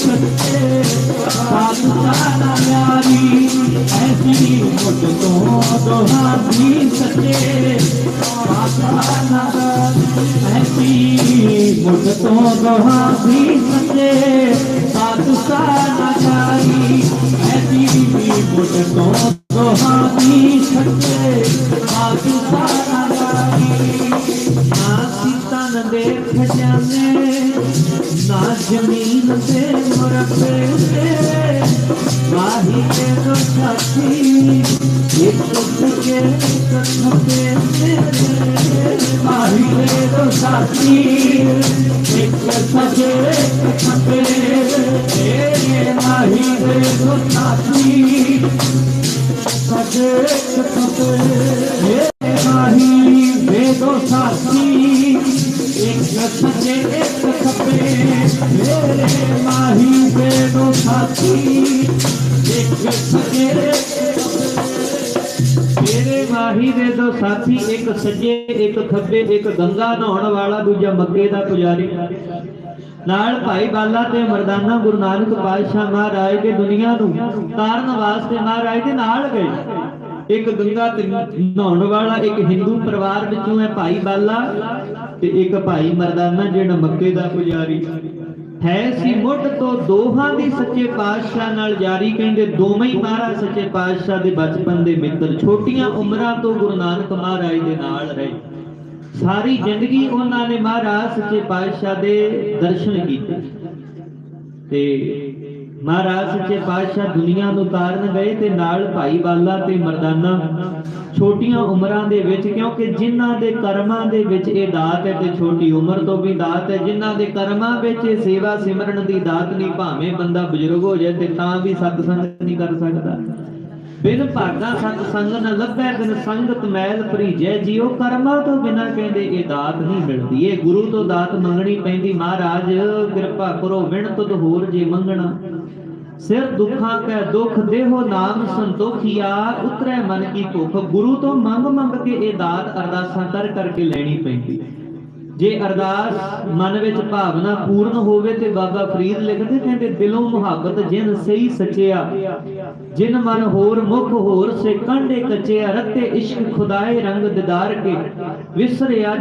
ਸੱਚੇ ਪਾਤਸ਼ਾਹ ਨਾਲ ਯਾਰੀ ਹੈ ਪੀਰੀ ਮੁੱਢ ਤੋਂ ਤੁਹਾਡੀ ਸੱਚੇ ਪਾਤਸ਼ਾਹ ਨਾਲ ਯਾਰੀ ਹੈ ਪੀਰੀ ਮੁੱਢ ਤੋਂ ਤੁਹਾਡੀ ਸੱਚੇ ਪਾਤਸ਼ਾਹ ਨਾਲ ਹੈ ਪੀਰੀ ਮੁੱਢ ਤੋਂ ਨਾ ਜ਼ਮੀਨ ਤੇ ਮਰਪੇ ਤੇ ਵਾਹੀ ਤੇ ਦੋ ਸਾਥੀ ਇੱਕ ਸੁਕੇ ਇੱਕ ਖਪੇ ਤੇਰੇ ਵਾਹੀ ਤੇ ਦੋ ਸਾਥੀ ਇੱਕ ਸਜੇ ਇੱਕ ਖਪੇ ਤੇਰੇ ਵਾਹੀ ਤੇ ਦੋ ਸਾਥੀ ਸਜੇ ਇੱਕ ਖਪੇ ਮੇਰੇ ਮਾਹੀ ਵੇਦੋ ਸਾਥੀ ਮੇਰੇ ਮਾਹੀ ਵੇਦੋ ਸਾਥੀ ਇੱਕ ਸਜੇ ਮੇਰੇ ਮਾਹੀ ਦੇ ਦੋ ਸਾਥੀ ਇੱਕ ਸੱਜੇ ਇੱਕ ਖੱਬੇ ਇੱਕ ਗੰਗਾ ਨਹਾਉਣ ਵਾਲਾ ਦੂਜਾ ਮੱਕੇ ਦਾ ਪੁਜਾਰੀ ਨਾਲ ਭਾਈ ਬਾਲਾ ਤੇ ਮਰਦਾਨਾ ਗੁਰੂ ਨਾਨਕ ਪਾਤਸ਼ਾਹ ਮਹਾਰਾਜ ਦੇ ਦੁਨੀਆ ਨੂੰ ਤਾਰਨ ਵਾਸਤੇ ਮਹਾਰਾਜ ਦੇ ਨਾਲ ਗਏ ਇੱਕ ਗੰਗਾ ਤੇ ਨਹਾਉਣ ਵਾਲਾ ਇੱਕ ਹਿੰਦੂ ਪਰਿਵਾਰ ਵਿੱਚੋਂ ਹੈ ਭਾਈ ਬਾਲਾ ਤੇ ਇੱਕ ਭਾਈ ਮਰਦਾਨਾ ਜਿਹੜਾ ਮੱਕੇ ਦਾ ਪੁਜਾਰੀ। ਹੈ ਸੀ ਮੁੱਢ ਤੋਂ ਦੋਹਾਂ ਦੀ ਸੱਚੇ ਪਾਤਸ਼ਾਹ ਨਾਲ ਜਾਰੀ ਕਹਿੰਦੇ ਦੋਵੇਂ ਹੀ ਮਹਾਰਾਜ ਸੱਚੇ ਪਾਤਸ਼ਾਹ ਦੇ ਬਚਪਨ ਦੇ ਮਿੱਤਰ, ਛੋਟੀਆਂ ਉਮਰਾਂ ਤੋਂ ਗੁਰੂ ਨਾਨਕ ਮਹਾਰਾਜ ਦੇ ਨਾਲ ਰਹੇ। ਸਾਰੀ ਜ਼ਿੰਦਗੀ ਉਹਨਾਂ ਨੇ ਮਹਾਰਾਜ ਸੱਚੇ ਪਾਤਸ਼ਾਹ ਦੇ ਦਰਸ਼ਨ ਕੀਤੇ। ਤੇ ਮਹਾਰਾਜ ਸੱਚੇ ਪਾਤਸ਼ਾਹ ਦੁਨੀਆ ਨੂੰ ਤਾਰਨ ਗਏ ਤੇ ਨਾਲ ਭਾਈ ਬਾਲਾ ਤੇ ਮਰਦਾਨਾ। ਛੋਟੀਆਂ ਉਮਰਾਂ ਦੇ ਵਿੱਚ, ਕਿਉਂਕਿ ਜਿਨ੍ਹਾਂ ਦੇ ਕਰਮਾਂ ਦੇ ਵਿੱਚ ਇਹ ਦਾਤ ਹੈ ਤੇ ਛੋਟੀ ਉਮਰ ਤੋਂ ਵੀ ਦਾਤ ਹੈ, ਜਿਨ੍ਹਾਂ ਦੇ ਕਰਮਾਂ ਵਿੱਚ ਇਹ ਸੇਵਾ ਸਿਮਰਨ ਦੀ ਦਾਤ ਨਹੀਂ, ਭਾਵੇਂ ਬੰਦਾ ਬਜ਼ੁਰਗ ਹੋ ਜਾਏ ਤੇ ਤਾਂ ਵੀ ਸਤਸੰਗ ਨਹੀਂ ਕਰ ਸਕਦਾ। ਬਿਨ ਭਾਗਾ ਸਤ ਸੰਗ ਨ ਲੱਭੈ, ਬਿਨ ਸੰਗਤ ਮੈਲ ਭਰੀਜੈ ਜੀਓ ਕਰਮਾਂ ਤੋਂ ਬਿਨਾ ਕਹਿੰਦੇ ਇਹ ਦਾਤ ਨਹੀਂ ਮਿਲਦੀ। ਇਹ ਗੁਰੂ ਤੋਂ ਦਾਤ ਮੰਗਣੀ ਪੈਂਦੀ। ਮਹਾਰਾਜ, ਕਿਰਪਾ ਕਰੋ ਵਿਣ ਤੁਧ ਹੋਰ ਜੇ ਮੰਗਣਾ। ਸਿਰ ਦੁੱਖਾਂ ਕੈ ਦੁੱਖ, ਦੇਹੋ ਨਾਮ ਸੰਤੋਖੀਆ, ਉਤਰੈ ਮਨ ਕੀ ਭੁੱਖ। ਗੁਰੂ ਤੋਂ ਮੰਗ ਮੰਗ ਕੇ ਇਹ ਦਾਤ ਅਰਦਾਸਾਂ ਕਰ ਕਰਕੇ ਲੈਣੀ ਪੈਂਦੀ। ਜੇ ਅਰਦਾਸ ਮਨ ਵਿੱਚ ਭਾਵਨਾ ਪੂਰਨ ਹੋਵੇ ਤੇ ਬਾਬਾ ਫਰੀਦ ਲਿਖਦੇ ਕਹਿੰਦੇ ਦਿਲੋਂ ਮੁਹੱਬਤ ਜਿਨ ਸਹੀ ਸਚਿਆ, ਜਿਨ ਮਨ ਹੋਰ ਮੁਖ ਹੋਰ ਸੇ ਕੰਡੇ ਕਚਿਆ ਰਤੇ ਇਸ਼ਕ ਖੁਦਾਏ ਰੰਗ ਦਿਦਾਰ ਕੇ, ਵਿਸਰਿਆ